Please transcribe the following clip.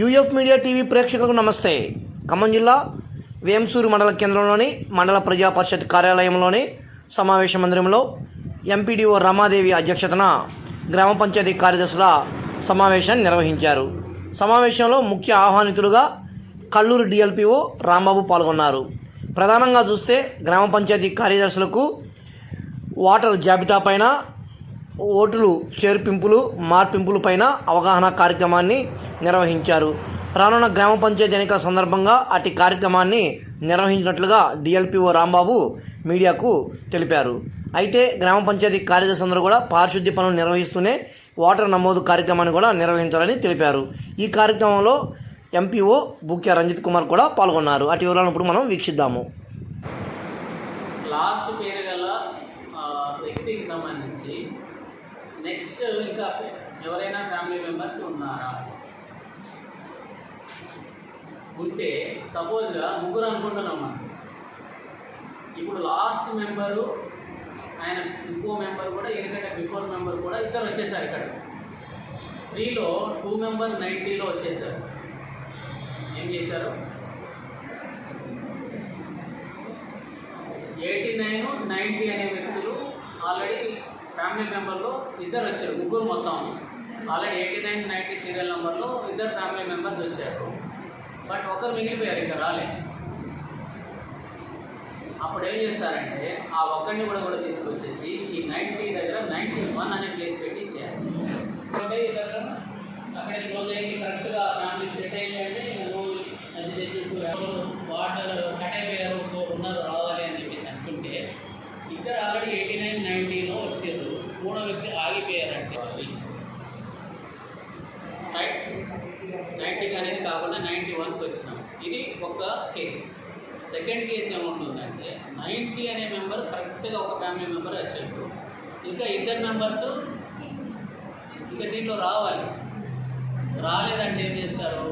UF media TV ప్రేక్షకులకు నమస్తే. ఖమ్మం జిల్లా వేంసూరు మండల కేంద్రంలోని మండల ప్రజా పరిషత్ కార్యాలయంలోని సమావేశ మందిరంలో ఎంపీడీఓ రమాదేవి అధ్యక్షతన గ్రామ పంచాయతీ కార్యదర్శుల సమావేశాన్ని నిర్వహించారు. సమావేశంలో ముఖ్య ఆహ్వానితులుగా కల్లూరు డిఎల్పిఓ రాంబాబు పాల్గొన్నారు. ప్రధానంగా చూస్తే గ్రామ పంచాయతీ కార్యదర్శులకు వాటర్ జాబితా పైన ఓటులు చేర్పింపులు మార్పింపులు పైన అవగాహన కార్యక్రమాన్ని నిర్వహించారు. రానున్న గ్రామ పంచాయతీ ఎన్నికల సందర్భంగా అటు కార్యక్రమాన్ని నిర్వహించినట్లుగా డిఎల్పిఓ రాంబాబు మీడియాకు తెలిపారు. అయితే గ్రామ పంచాయతీ కార్యదర్శి అందరూ కూడా పారిశుద్ధ్య పనులు నిర్వహిస్తూనే వాటర్ నమోదు కార్యక్రమాన్ని కూడా నిర్వహించాలని తెలిపారు. ఈ కార్యక్రమంలో ఎంపీఓ బుక్యా రంజిత్ కుమార్ కూడా పాల్గొన్నారు. అటు వివరాలను ఇప్పుడు మనం వీక్షిద్దాము. లాస్ట్ పేరు గల వ్యక్తికి సంబంధించి నెక్స్ట్ ఇంకా ఎవరైనా ఫ్యామిలీ మెంబర్స్ ఉన్నారా? ఉంటే సపోజ్గా ముగ్గురు అనుకుంటున్నాం మనం. ఇప్పుడు లాస్ట్ మెంబరు ఆయన ఇంకో మెంబర్ కూడా ఎందుకంటే బిఫోర్ మెంబర్ కూడా ఇద్దరు వచ్చేసారు ఇక్కడ. త్రీలో టూ మెంబర్ నైంటీలో వచ్చేసారు. ఏం చేశారు? ఎయిటీ నైన్ నైంటీ అనే వ్యక్తులు ఆల్రెడీ ఫ్యామిలీ మెంబర్లో ఇద్దరు వచ్చారు ముగ్గురు మొత్తం. అలాగే ఎయిటీ నైన్ నైంటీ సీరియల్ నెంబర్లో ఇద్దరు ఫ్యామిలీ మెంబర్స్ వచ్చారు. బట్ ఒకరు మిగిలిపోయారు ఇంకా రాలేదు అప్పుడు ఏం చేస్తారంటే ఆ ఒక్కడిని కూడా కూడా తీసుకొచ్చేసి ఈ నైంటీ దగ్గర నైంటీ వన్ అనే ప్లేస్ పెట్టి ఇచ్చారు అక్కడే దగ్గర క్లోజ్ అయింది కరెక్ట్గా ఫ్యామిలీ సెట్ అయింది అంటే నో అజిటేషన్ వాటర్ కట్ అయిపోయారు ఇంకో ఉన్నది రావాలి అని చెప్పేసి అనుకుంటే ఇద్దరు ఆల్రెడీ ఎయిటీ నైన్ నైంటీలో వచ్చారు మూడో వ్యక్తి ఆగిపోయారంటే రైట్ నైంటీకి అనేది కాకుండా నైంటీ వన్కి వచ్చినాం. ఇది ఒక కేస్ సెకండ్ కేసు ఏముంటుందంటే నైంటీ అనే మెంబర్ కరెక్ట్గా ఒక ఫ్యామిలీ మెంబర్ వచ్చాడు ఇంకా ఇద్దరు మెంబర్స్ ఇంకా దీంట్లో రావాలి. రాలేదంటే ఏం చేస్తారు?